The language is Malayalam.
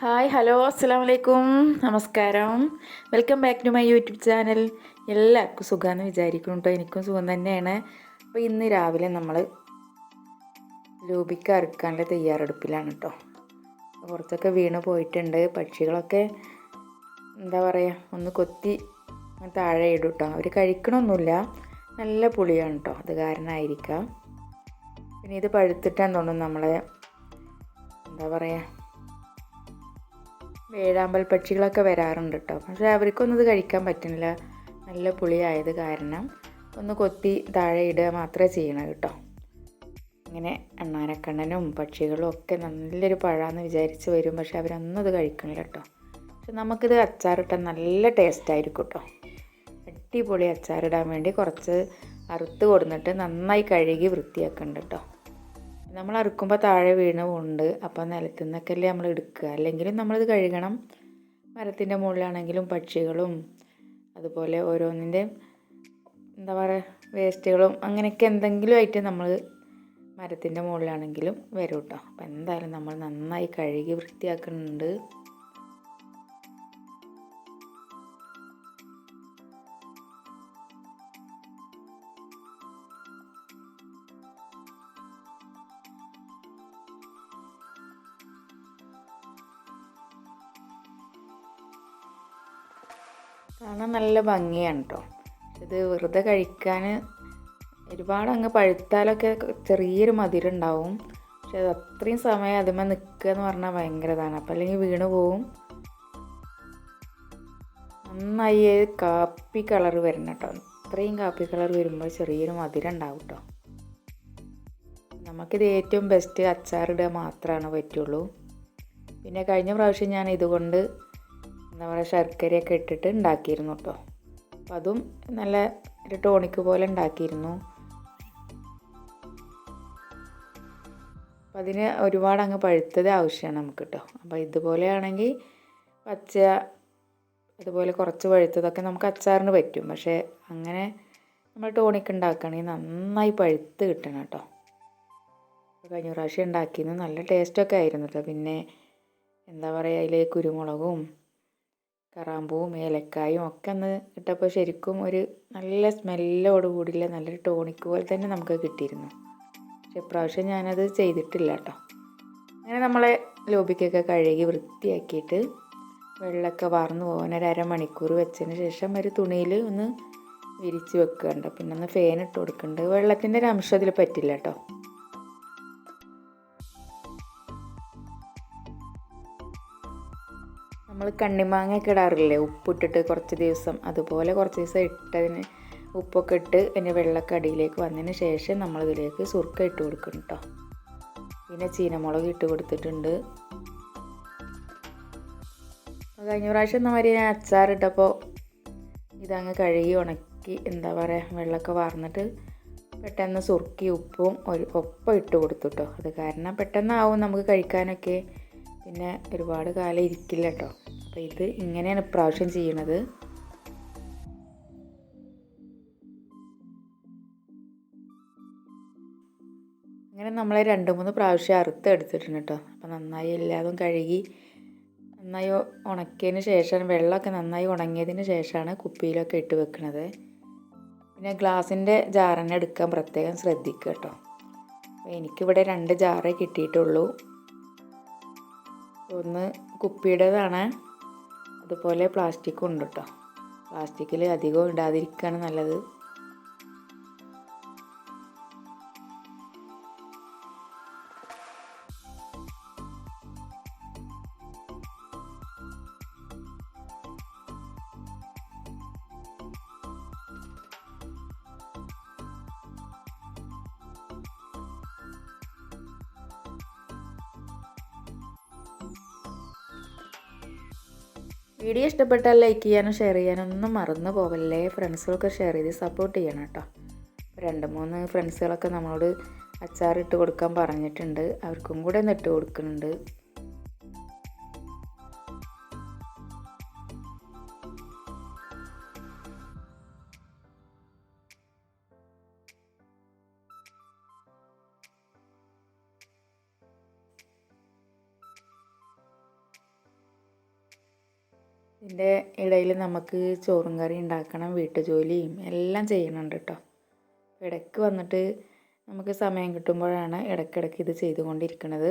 ഹായ് ഹലോ അസ്സാം വലൈക്കും നമസ്കാരം. Welcome back to my YouTube channel. എല്ലാവർക്കും സുഖമാണെന്ന് വിചാരിക്കുന്നു കേട്ടോ എനിക്കും സുഖം തന്നെയാണ്. അപ്പോൾ ഇന്ന് രാവിലെ നമ്മൾ ലൂബിക്ക് അറുക്കാനുള്ള തയ്യാറെടുപ്പിലാണ് കേട്ടോ കുറച്ചൊക്കെ വീണ് പോയിട്ടുണ്ട്. പക്ഷികളൊക്കെ എന്താ പറയുക ഒന്ന് കൊത്തി താഴെ ഇടും കേട്ടോ അവർ കഴിക്കണമൊന്നുമില്ല നല്ല പുളിയാണ് കേട്ടോ അത് കാരണമായിരിക്കാം. പിന്നെ ഇത് പഴുത്തിട്ടാന്ന് തോന്നുന്നു നമ്മളെ എന്താ പറയുക വേഴാമ്പൽ പക്ഷികളൊക്കെ വരാറുണ്ട് കേട്ടോ പക്ഷേ അവർക്കൊന്നും ഇത് കഴിക്കാൻ പറ്റുന്നില്ല. നല്ല പുളിയായത് കാരണം ഒന്ന് കൊത്തി താഴെ ഇടുക മാത്രമേ ചെയ്യണം കേട്ടോ. ഇങ്ങനെ അണ്ണാനക്കണ്ണനും പക്ഷികളും ഒക്കെ നല്ലൊരു പഴാന്ന് വിചാരിച്ച് വരും. പക്ഷെ അവരൊന്നും ഇത് കഴിക്കണില്ല കേട്ടോ. പക്ഷെ നമുക്കിത് അച്ചാറിട്ടാൽ നല്ല ടേസ്റ്റ് ആയിരിക്കും കേട്ടോ. അടിപൊളി അച്ചാറിടാൻ വേണ്ടി കുറച്ച് അറുത്ത് കൊടുന്നിട്ട് നന്നായി കഴുകി വൃത്തിയാക്കുന്നുണ്ട് കേട്ടോ. നമ്മൾ അറുക്കുമ്പോൾ താഴെ വീണ് പോകുന്നുണ്ട് അപ്പോൾ നിലത്തു നിന്നൊക്കെ അല്ലേ നമ്മൾ എടുക്കുക. അല്ലെങ്കിലും നമ്മളിത് കഴുകണം. മരത്തിന്റെ മുകളിലാണെങ്കിലും പക്ഷികളും അതുപോലെ ഓരോന്നിന്റെ എന്താ പറയുക വേസ്റ്റുകളും അങ്ങനെയൊക്കെ എന്തെങ്കിലും ആയിട്ട് നമ്മൾ മരത്തിന്റെ മുകളിലാണെങ്കിലും വരും കേട്ടോ അപ്പോൾ എന്തായാലും നമ്മൾ നന്നായി കഴുകി വൃത്തിയാക്കുന്നുണ്ട്. കാണാൻ നല്ല ഭംഗിയാണ് കേട്ടോ ഇത് വെറുതെ കഴിക്കാൻ ഒരുപാട് അങ്ങ് പഴുത്താലൊക്കെ ചെറിയൊരു മധുരം ഉണ്ടാവും. പക്ഷെ അത് അത്രയും സമയം അതിമേ നിൽക്കുക എന്ന് പറഞ്ഞാൽ ഭയങ്കര ഇതാണ്. അപ്പം അല്ലെങ്കിൽ വീണ് പോവും. നന്നായി കാപ്പി കളർ വരണം കേട്ടോ അത്രയും കാപ്പി കളർ വരുമ്പോൾ ചെറിയൊരു മധുരം ഉണ്ടാവും കേട്ടോ നമുക്കിത് ഏറ്റവും ബെസ്റ്റ് അച്ചാറിടുക മാത്രമാണ് പറ്റുള്ളൂ. പിന്നെ കഴിഞ്ഞ പ്രാവശ്യം ഞാൻ ഇതുകൊണ്ട് എന്താ പറയുക ശർക്കരയൊക്കെ ഇട്ടിട്ട് ഉണ്ടാക്കിയിരുന്നു കേട്ടോ അപ്പം അതും നല്ല ഒരു ടോണിക്ക് പോലെ ഉണ്ടാക്കിയിരുന്നു. അപ്പം അതിന് ഒരുപാട് അങ്ങ് പഴുത്തത് ആവശ്യമാണ് നമുക്ക് കേട്ടോ അപ്പോൾ ഇതുപോലെയാണെങ്കിൽ പച്ച അതുപോലെ കുറച്ച് പഴുത്തതൊക്കെ നമുക്ക് അച്ചാറിന് പറ്റും. പക്ഷേ അങ്ങനെ നമ്മൾ ടോണിക്ക് ഉണ്ടാക്കുകയാണെങ്കിൽ നന്നായി പഴുത്ത് കിട്ടണം കേട്ടോ കഴിഞ്ഞ പ്രാവശ്യം ഉണ്ടാക്കിയിരുന്നു നല്ല ടേസ്റ്റൊക്കെ ആയിരുന്നു കേട്ടോ പിന്നെ എന്താ പറയുക അതിൽ കുരുമുളകും കറാമ്പൂവും ഏലക്കായും ഒക്കെ ഒന്ന് ഇട്ടപ്പോൾ ശരിക്കും ഒരു നല്ല സ്മെല്ലോട് കൂടിയുള്ള നല്ലൊരു ടോണിക് പോലെ തന്നെ നമുക്ക് കിട്ടിയിരുന്നു. പക്ഷെ ഇപ്രാവശ്യം ഞാനത് ചെയ്തിട്ടില്ല കേട്ടോ. അങ്ങനെ നമ്മളെ ലോബിക്കൊക്കെ കഴുകി വൃത്തിയാക്കിയിട്ട് വെള്ളമൊക്കെ വാർന്നു പോകാൻ ഒരു അരമണിക്കൂർ വെച്ചതിന് ശേഷം ഒരു തുണിയിൽ ഒന്ന് വിരിച്ച് വെക്കുന്നുണ്ട് പിന്നെ ഒന്ന് ഫാൻ ഇട്ട് കൊടുക്കുന്നുണ്ട്. വെള്ളത്തിന്റെ ഒരു അംശം അതിൽ പറ്റില്ല കേട്ടോ. നമ്മൾ കണ്ണിമാങ്ങയൊക്കെ ഇടാറില്ലേ? ഉപ്പിട്ടിട്ട് കുറച്ച് ദിവസം. അതുപോലെ കുറച്ച് ദിവസം ഇട്ടതിന് ഉപ്പൊക്കെ ഇട്ട് പിന്നെ വെള്ളമൊക്കെ അടിയിലേക്ക് വന്നതിന് ശേഷം നമ്മളിതിലേക്ക് സുർക്ക ഇട്ട് കൊടുക്കണം കേട്ടോ. പിന്നെ ചീനമുളക് ഇട്ട് കൊടുത്തിട്ടുണ്ട്. കഴിഞ്ഞ പ്രാവശ്യം എന്ന മാതിരി ഞാൻ അച്ചാറിട്ടപ്പോൾ ഇതങ്ങ് കഴുകി ഉണക്കി എന്താ പറയുക വെള്ളമൊക്കെ വാർന്നിട്ട് പെട്ടെന്ന് സുർക്കി ഉപ്പും ഒരു ഒപ്പം ഇട്ട് കൊടുത്തു കേട്ടോ. അത് കാരണം പെട്ടെന്നാവും നമുക്ക് കഴിക്കാനൊക്കെ. പിന്നെ ഒരുപാട് കാലം ഇരിക്കില്ല കേട്ടോ അപ്പോൾ ഇത് ഇങ്ങനെയാണ് ഇപ്രാവശ്യം ചെയ്യണത്. അങ്ങനെ നമ്മൾ രണ്ട് മൂന്ന് പ്രാവശ്യം അറുത്ത് എടുത്തിട്ടുണ്ട് കേട്ടോ അപ്പോൾ നന്നായി എല്ലാതും കഴുകി നന്നായി ഉണക്കിയതിന് ശേഷം വെള്ളമൊക്കെ നന്നായി ഉണങ്ങിയതിന് ശേഷമാണ് കുപ്പിയിലൊക്കെ ഇട്ട് വെക്കുന്നത് പിന്നെ ഗ്ലാസിന്റെ ജാറിനെ എടുക്കാൻ പ്രത്യേകം ശ്രദ്ധിക്കുക കേട്ടോ അപ്പോൾ എനിക്കിവിടെ രണ്ട് ജാറേ കിട്ടിയിട്ടുള്ളൂ. ഒന്ന് കുപ്പിയുടേതാണ്. അതുപോലെ പ്ലാസ്റ്റിക്കും ഉണ്ട് കേട്ടോ പ്ലാസ്റ്റിക്കിൽ അധികം ഇടാതിരിക്കുകയാണ് നല്ലത്. വീഡിയോ ഇഷ്ടപ്പെട്ടാൽ ലൈക്ക് ചെയ്യാനും ഷെയർ ചെയ്യാനും ഒന്നും മറന്നു പോകല്ലേ ഫ്രണ്ട്സുകളൊക്കെ ഷെയർ ചെയ്ത് സപ്പോർട്ട് ചെയ്യണം കേട്ടോ. രണ്ട് മൂന്ന് ഫ്രണ്ട്സുകളൊക്കെ നമ്മളോട് അച്ചാറിട്ട് കൊടുക്കാൻ പറഞ്ഞിട്ടുണ്ട്. അവർക്കും കൂടെ ഒന്ന് ഇട്ട് കൊടുക്കുന്നുണ്ട്. ഇതിന്റെ ഇടയിൽ നമുക്ക് ചോറും കറി ഉണ്ടാക്കണം വീട്ടുജോലിയും എല്ലാം ചെയ്യണുണ്ട് കേട്ടോ. ഇടയ്ക്ക് വന്നിട്ട് നമുക്ക് സമയം കിട്ടുമ്പോഴാണ് ഇടയ്ക്കിടയ്ക്ക് ഇത് ചെയ്തുകൊണ്ടിരിക്കുന്നത്.